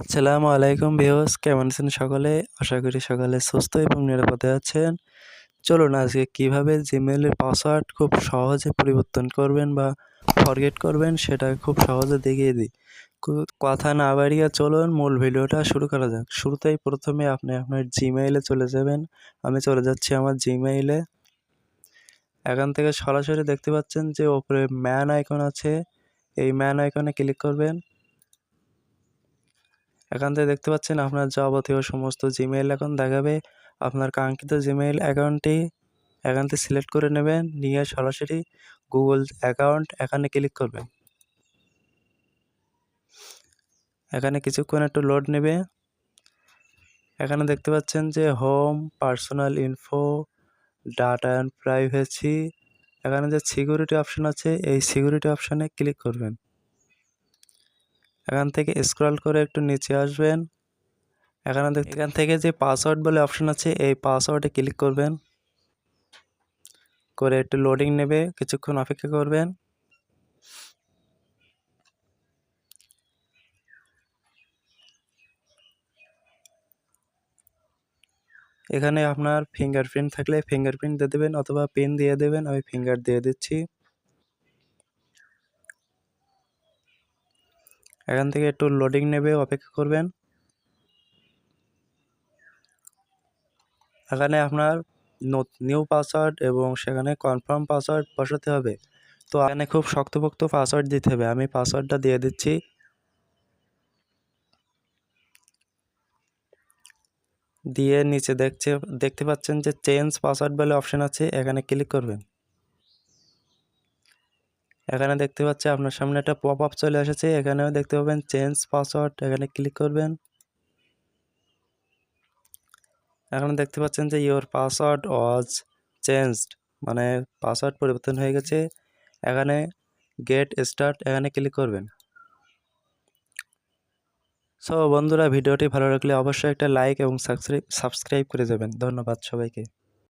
আসসালামু আলাইকুম ভিউস কেমন আছেন সকলে? আশা করি সকলে সুস্থ এবং নিরাপদে আছেন। চলুন আজকে কীভাবে জিমেলের পাসওয়ার্ড খুব সহজে পরিবর্তন করবেন বা ফরগেট করবেন সেটা খুব সহজে দেখিয়ে দিই। কথা না বাড়িয়ে চলুন মূল ভিডিওটা শুরু করা যাক। শুরুতেই প্রথমে আপনি আপনার জিমেইলে চলে যাবেন। আমি চলে যাচ্ছি আমার জিমেইলে এখান থেকে সরাসরি দেখতে পাচ্ছেন যে ওপরে ম্যান আইকন আছে। এই ম্যান আইকনে ক্লিক করবেন। এখান থেকে দেখতে পাচ্ছেন আপনার যাবতীয় সমস্ত জিমেইল এখন দেখাবে। আপনার কাঙ্ক্ষিত জিমেইল অ্যাকাউন্টটি এখান থেকে সিলেক্ট করে নেবেন, নিয়ে সরাসরি গুগল অ্যাকাউন্ট এখানে ক্লিক করবেন। এখানে কিছুক্ষণ একটু লোড নেবে। এখানে দেখতে পাচ্ছেন যে home personal info data and privacy এখানে যে সিকিউরিটি অপশান আছে, এই সিকিউরিটি অপশানে ক্লিক করবেন। এখান থেকে স্ক্রল করে একটু নিচে আসবেন। এখানে এখান থেকে যে পাসওয়ার্ড বলে অপশান আছে, এই পাসওয়ার্ডে ক্লিক করবেন। করে একটু লোডিং নেবে, কিছুক্ষণ অপেক্ষা করবেন। এখানে আপনার ফিঙ্গারপ্রিন্ট থাকলে ফিঙ্গারপ্রিন্ট দিয়ে দেবেন, অথবা পেন দিয়ে দেবেন, আমি ফিঙ্গার দিয়ে দিচ্ছি। এখান থেকে একটু লোডিং নেবে, অপেক্ষা করবেন। এখানে আপনার নিউ পাসওয়ার্ড এবং সেখানে কনফার্ম পাসওয়ার্ড বসাতে হবে। তো এখানে খুব শক্তপোক্ত পাসওয়ার্ড দিতে হবে। আমি পাসওয়ার্ডটা দিয়ে দিচ্ছি। দিয়ে নিচে দেখছে, দেখতে পাচ্ছেন যে চেঞ্জ পাসওয়ার্ড বলে অপশান আছে। এখানে ক্লিক করবেন। এখানে দেখতে পাচ্ছি আপনার সামনে একটা পপ আপ চলে এসেছে। এখানেও দেখতে পাবেন চেঞ্জ পাসওয়ার্ড এখানে ক্লিক করবেন। এখানে দেখতে পাচ্ছেন যে ইওর পাসওয়ার্ড ওয়াজ চেঞ্জড মানে পাসওয়ার্ড পরিবর্তন হয়ে গেছে। এখানে গেট স্টার্ট এখানে ক্লিক করবেন। সো বন্ধুরা, ভিডিওটি ভালো লাগলে অবশ্যই একটা লাইক এবং সাবস্ক্রাইব সাবস্ক্রাইব করে যাবেন ধন্যবাদ সবাইকে।